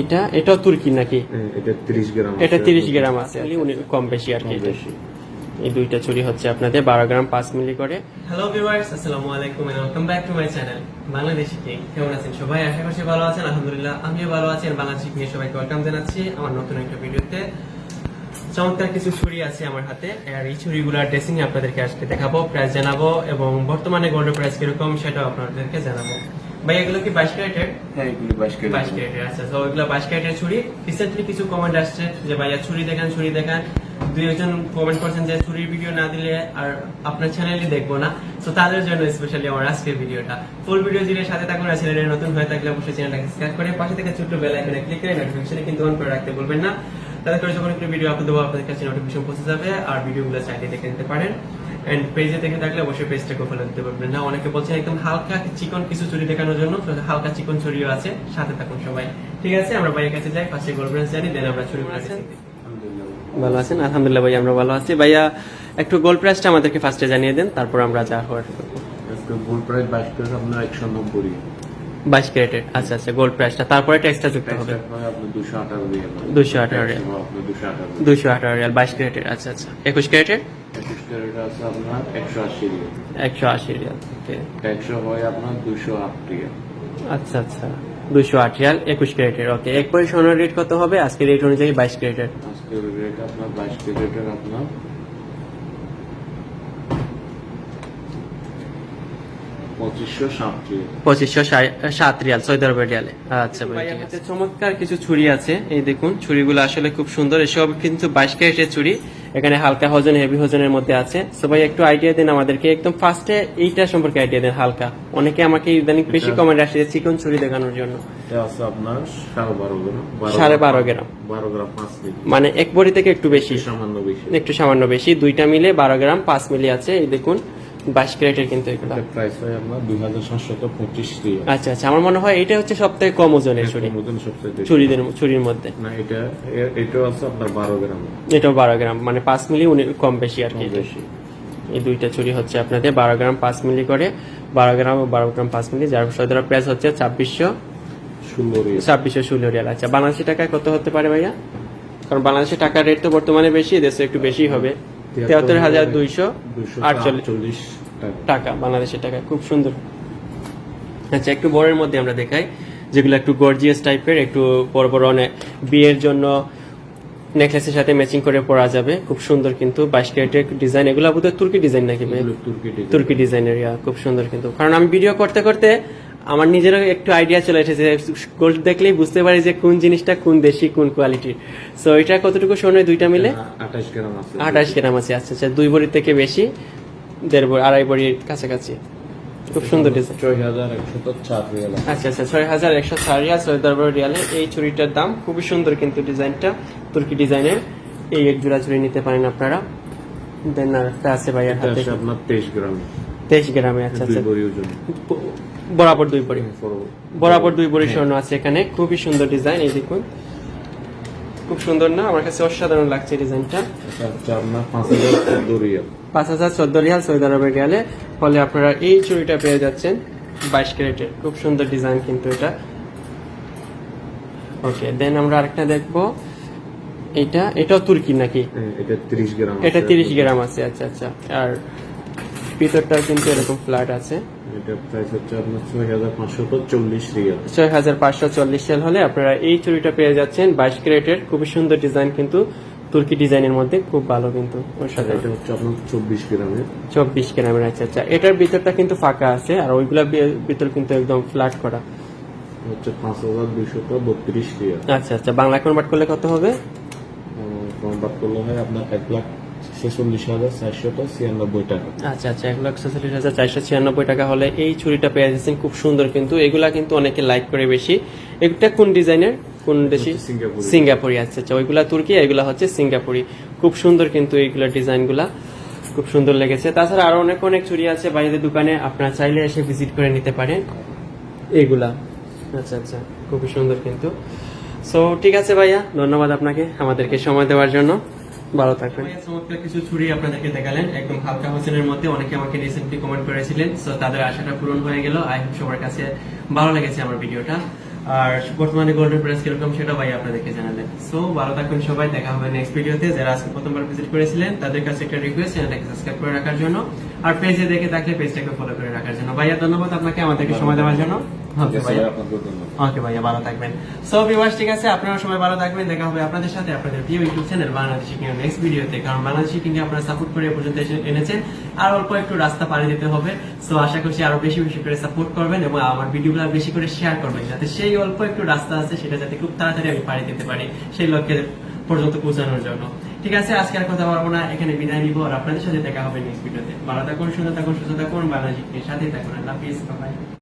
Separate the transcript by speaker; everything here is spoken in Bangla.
Speaker 1: এটা এটাও তুর্কি নাকি?
Speaker 2: হ্যাঁ, এটা 30 গ্রাম
Speaker 1: এটা
Speaker 2: আছে।
Speaker 1: তিরিশ গ্রাম আছে উনি কম বেশি আর কি এটা। এই দুইটা চুরি হচ্ছে আপনাদের বারো গ্রাম পাঁচ মিলি করে।
Speaker 3: হ্যালো ভিউয়ার্স আসসালামু আলাইকুম and welcome back to my channel Bangladeshi king কেমন আছেন সবাই? আশা করছি ভালো আছেন আলহামদুলিল্লাহ আমিও ভালো আছি আর বাংলাদেশি কিং সবাইকে ওয়েলকাম জানাচ্ছি আমার নতুন একটা ভিডিওতে। চমৎকার কিছু ছুরি আছে আমার হাতে আর এই ছুরিগুলোর ড্রেসিং আপনাদেরকে আজকে দেখাবো প্রাইস জানাব এবং বর্তমানে গোল্ডের প্রাইস কীরকম সেটাও আপনাদেরকে জানাব। ভাই এগুলো কি ক্যারেটের?
Speaker 2: হ্যাঁ এগুলি 22 গ্রাম
Speaker 3: বাইশ ক্যারেটের আচ্ছা। তো ক্যারেটের ছুরি। রিসেন্টলি কিছু কমেন্ট আসছে যে ভাইয়া ছুরি দেখান ছুরি দেখান। দুই একজন কমেন্ট করছেন যে ছুরির ভিডিও না দিলে আর আপনার চ্যানেলই দেখব না। তো তাদের জন্য স্পেশালি আমার আজকের ভিডিওটা ফুল ভিডিও সাথে থাকুন আর চ্যানেলে নতুন হয়ে থাকলে অবশ্যই চ্যানেলটাকে সাবস্ক্রাইব করে পাশে থেকে ছোট্ট বেল আইকনে ক্লিক করে নোটিফিকেশনে কিন্তু অন করে রাখতে বলবেন না। তাতে করে যখন একটু ভিডিও আপলোড দেবো আপনাদের কাছে নোটিফিকেশন পৌঁছে যাবে আর ভিডিওগুলো চাইলে দেখে নিতে পারেন। এন্ড পেজে দেখে থাকলে অবশ্যই পেজটাকে ফলো দিতে পারবেন। না অনেকে বলছেন একদম হালকা চিকন কিছু চুরি দেখানোর জন্য হালকা চিকন চুরিও আছে। সাথে থাকুন সবাই। ঠিক আছে আমরা বাইরের কাছে যাই ফার্স্টে গোল্ড জানি দেন আমরা চুরি আছেন?
Speaker 1: ভালো আছেন? আলহামদুলিল্লাহ ভাই আমরা ভালো আছি। ভাইয়া একটু গোল প্রাইসটা আমাদেরকে ফার্স্টে জানিয়ে দেন তারপর আমরা যা হওয়ার।
Speaker 2: একটু গোল প্রাইস 22 টাকা আপনার 190
Speaker 1: বাইশ ক্যারেটের। আচ্ছা আচ্ছা গোল্ড প্রাইসটা তারপরে ট্যাক্সটা যুক্ত হবে।
Speaker 2: আপনার 218 রিয়াল।
Speaker 1: 218 রিয়াল।
Speaker 2: আপনার 218
Speaker 1: দুইশো আঠারো রিয়াল, বাইশ ক্যারেটের। আচ্ছা আচ্ছা। একুশ ক্যারেটের?
Speaker 2: 21 ক্যারেট আছে আপনার 180 রিয়াল
Speaker 1: একশো আশি রিয়াল
Speaker 2: 100 হয় আপনার 208 রিয়াল
Speaker 1: আচ্ছা আচ্ছা। দুইশো আট রিয়াল, একুশ ক্যারেটের ওকে এক পরে সোনার রেট কত হবে? আজকে রেট অনুযায়ী বাইশ ক্যারেটের।
Speaker 2: আজকে রেট আপনার 22 ক্যারেটের আপনার পঁচিশশো ষাট রিয়াল।
Speaker 1: পঁচিশশো সাত রিয়াল সৌদি আরবের রিয়ালে। আচ্ছা ভাই ঠিক চমৎকার কিছু ছুরি আছে এই দেখুন ছুরিগুলো আসলে খুব সুন্দর এসব কিন্তু বাইশ ক্যারেটের ছুরি এখানে হালকা ওজন হেভি ওজনের মধ্যে আছে। সবাই একটু আইডিয়া দেন আমাদেরকে একদম ফার্স্টে এইটা সম্পর্কে আইডিয়া দেন হালকা। অনেকে আমাকে ইদানিং বেশি কমেন্ট আসে চিকন ছুরি দেখানোর জন্য।
Speaker 2: আছে আপনার সাড়ে বারো গ্রাম
Speaker 1: বারো গ্রাম
Speaker 2: বারো গ্রাম। পাঁচ মিলি।
Speaker 1: মানে এক বড়ি থেকে একটু বেশি।
Speaker 2: সামান্য বেশি।
Speaker 1: একটু সামান্য বেশি দুইটা মিলে বারো গ্রাম পাঁচ মিলি আছে এই দেখুন। বাইশ ক্যারেটের কিন্তু এগুলো।
Speaker 2: প্রাইস হয় আপনার দুই হাজার সাতশত পঁচিশ
Speaker 1: আচ্ছা আচ্ছা আমার মনে হয় এটা হচ্ছে সব থেকে কম ওজনের ছুরি ছুরিদের ছুরির মধ্যে।
Speaker 2: না এটা এটাও আছে আপনার বারো গ্রাম।
Speaker 1: এটাও বারো গ্রাম মানে পাঁচ মিলি কম বেশি আর কি।
Speaker 2: বেশি।
Speaker 1: এই দুইটা চুরি হচ্ছে আপনাদের বারো গ্রাম পাঁচ মিলি করে। বারো গ্রাম ও বারো গ্রাম পাঁচ মিলি যার সদর প্রাইস হচ্ছে ছাব্বিশশো ছাব্বিশশো ষোলো রিয়াল। আচ্ছা বাংলাদেশি টাকায় কত হতে পারে ভাইয়া? কারণ বাংলাদেশি টাকার রেট তো বর্তমানে বেশি দেশে একটু বেশি হবে। তিয়াত্তর হাজার দুইশো আটচল্লিশ
Speaker 2: টাকা।
Speaker 1: টাকা বাংলাদেশের টাকায় খুব সুন্দর। আচ্ছা একটু বড়ের মধ্যে আমরা দেখাই যেগুলো একটু গর্জিয়াস টাইপের একটু বড় বড় অনেক বিয়ের জন্য নেকলেসের সাথে ম্যাচিং করে পরা যাবে। খুব সুন্দর কিন্তু বাইশ ক্যারেটের ডিজাইন এগুলো বোধহয় তুর্কি ডিজাইন নাকি।
Speaker 2: তুর্কি
Speaker 1: ডিজাইনের খুব সুন্দর কিন্তু। কারণ আমি ভিডিও করতে করতে আমার নিজেরও একটু আইডিয়া চলে এসেছে। গোল্ড দেখলেই বুঝতে পারি যে কোন জিনিসটা কোন দেশি কোন কোয়ালিটির সো এটা কতটুকু সোনা দুইটা মিলে?
Speaker 2: আঠাশ গ্রাম আছে।
Speaker 1: আঠাশ গ্রাম আছে আচ্ছা আচ্ছা দুই বড়ির থেকে বেশি দেড় বড়ি আড়াই বড়ির কাছাকাছি। খুব সুন্দর ডিজাইন
Speaker 2: ছয় হাজার একশত চার রিয়াল
Speaker 1: আচ্ছা আচ্ছা ছয় হাজার একশো চার রিয়াল ছয় দরবার রিয়ালে এই চুড়িটার দাম খুবই সুন্দর কিন্তু ডিজাইনটা তুর্কি ডিজাইনের এই এক জোড়া চুড়ি নিতে পারেন আপনারা। দেন আর একটা আছে ভাইয়ের হাতে।
Speaker 2: আপনার তেইশ গ্রাম।
Speaker 1: তেইশ গ্রামে আচ্ছা আচ্ছা। বরাবর দুই বড়- বরাবর। দুই বড়ি স্বর্ণ আছে এখানে। খুবই সুন্দর ডিজাইন এই দেখুন। খুব সুন্দর না? আমার কাছে অসাধারণ লাগছে ডিজাইনটা।
Speaker 2: এটা হচ্ছে পাঁচ হাজার চোদ্দ রিয়াল।
Speaker 1: সৌদি আরবের রিয়ালে। ফলে আপনারা এই চুড়িটা পেয়ে যাচ্ছেন বাইশ ক্যারেটের। খুব সুন্দর ডিজাইন কিন্তু এটা। ওকে দেন আমরা আরেকটা দেখব। এটা এটাও তুর্কি নাকি?
Speaker 2: হ্যাঁ, এটা তিরিশ গ্রাম
Speaker 1: এটা
Speaker 2: আছে।
Speaker 1: তিরিশ গ্রাম আছে আচ্ছা আচ্ছা। আর ভিতরটাও কিন্তু এরকম ফ্ল্যাট আছে।
Speaker 2: এটা প্রাইস হচ্ছে আপনার ছয় হাজার পাঁচশত চল্লিশ রিয়াল।
Speaker 1: ছয় হাজার পাঁচশো চল্লিশ সাল হলে আপনারা এই চুড়িটা পেয়ে যাচ্ছেন বাইশ ক্যারেটের। খুবই সুন্দর ডিজাইন কিন্তু তুর্কি ডিজাইনের মধ্যে খুব ভালো কিন্তু ওর সাথে
Speaker 2: এটা হচ্ছে আপনার চব্বিশ গ্রামের।
Speaker 1: চব্বিশ গ্রামের আচ্ছা আচ্ছা। এটার ভিতরটা কিন্তু ফাঁকা আছে আর ওইগুলা ভিতর কিন্তু একদম ফ্ল্যাট করা।
Speaker 2: হচ্ছে পাঁচ হাজার দুইশত বত্রিশ রিয়াল।
Speaker 1: আচ্ছা আচ্ছা। বাংলা কনভার্ট করলে কত হবে?
Speaker 2: কনভার্ট করলে হয় আপনার এক লাখ ছেচল্লিশ হাজার চারশত ছিয়ানব্বই টাকা।
Speaker 1: আচ্ছা আচ্ছা এক লাখ ছেচল্লিশ হাজার চারশো ছিয়ানব্বই টাকা হলে এই ছুরিটা পেয়ে যাচ্ছেন খুব সুন্দর কিন্তু। এগুলা কিন্তু অনেকে লাইক করে বেশি। এটা কোন ডিজাইনের? কোন দেশি?
Speaker 2: সিঙ্গাপুরি।
Speaker 1: আচ্ছা আচ্ছা ওইগুলা তুর্কি এগুলা হচ্ছে সিঙ্গাপুরি। খুব সুন্দর কিন্তু এইগুলা ডিজাইনগুলা। খুব সুন্দর লেগেছে। তাছাড়া আরও অনেক অনেক চুরি আছে বাইরের দোকানে আপনারা চাইলে এসে ভিজিট করে নিতে পারেন। এইগুলা আচ্ছা আচ্ছা খুবই সুন্দর কিন্তু। সো ঠিক আছে ভাইয়া ধন্যবাদ আপনাকে আমাদেরকে সময় দেওয়ার জন্য। ভালো থাকবেন। চমৎকার কিছু ছুরি আপনাদেরকে দেখালেন। একদম হালকা হোসেনের মধ্যে অনেকে আমাকে রিসেন্টলি কমেন্ট করেছিলেন সো তাদের আশাটা পূরণ হয়ে গেল। আই হোপ সবার কাছে ভালো লেগেছে আমার ভিডিওটা। আর বর্তমানে গোল্ডের প্রাইস কীরকম সেটা ভাই আপনাদেরকে জানাবেন সো ভালো থাকবেন সবাই, দেখা হবে নেক্সট ভিডিওতে যারা আজকে প্রথমবার ভিজিট করেছিলেন, তাদের কাছে একটা রিকোয়েস্ট চ্যানেলটাকে সাবস্ক্রাইব করে রাখার জন্য। আর পেজে দেখে থাকলে পেজটাকে ফলো করে রাখার জন্য। ভাইয়া, ধন্যবাদ আপনাকে আমাদেরকে সময় দেওয়ার জন্য। ওকে ভাইয়া।
Speaker 2: sir, আপনাকেও ধন্যবাদ
Speaker 1: ওকে ভাইয়া ভালো থাকবেন। সো ভিউয়ার্স ঠিক আছে? আপনারা সবাই ভালো থাকবেন। দেখা হবে আপনাদের সাথে আপনাদের প্রিয় YouTube channel Bangladeshi king next ভিডিওতে কারণ বাংলাদেশি কিং আপনারা সাপোর্ট করে পর্যন্ত এসে- এনেছেন। আর অল্প একটু রাস্তা পাড়ি দিতে হবে। সো আশা করছি আরও বেশি বেশি করে সাপোর্ট করবেন এবং আমার ভিডিওগুলো বেশি করে শেয়ার করবেন। যাতে সেই অল্প একটু রাস্তা আছে সেটা যাতে খুব তাড়াতাড়ি আমি পাড়ি দিতে পারি সেই লক্ষ্যে পর্যন্ত পৌঁছানোর জন্য। ঠিক আছে? আজকে আর কথা বলব না। এখানে বিদায় নিব আর আপনাদের সাথে দেখা হবে নেক্সট ভিডিওতে ভালো থাকুন সুন্দর থাকুন সুস্থ থাকুন। বাংলাদেশি সাথে থাকুন। আল্লাহ হাফিজ। বাই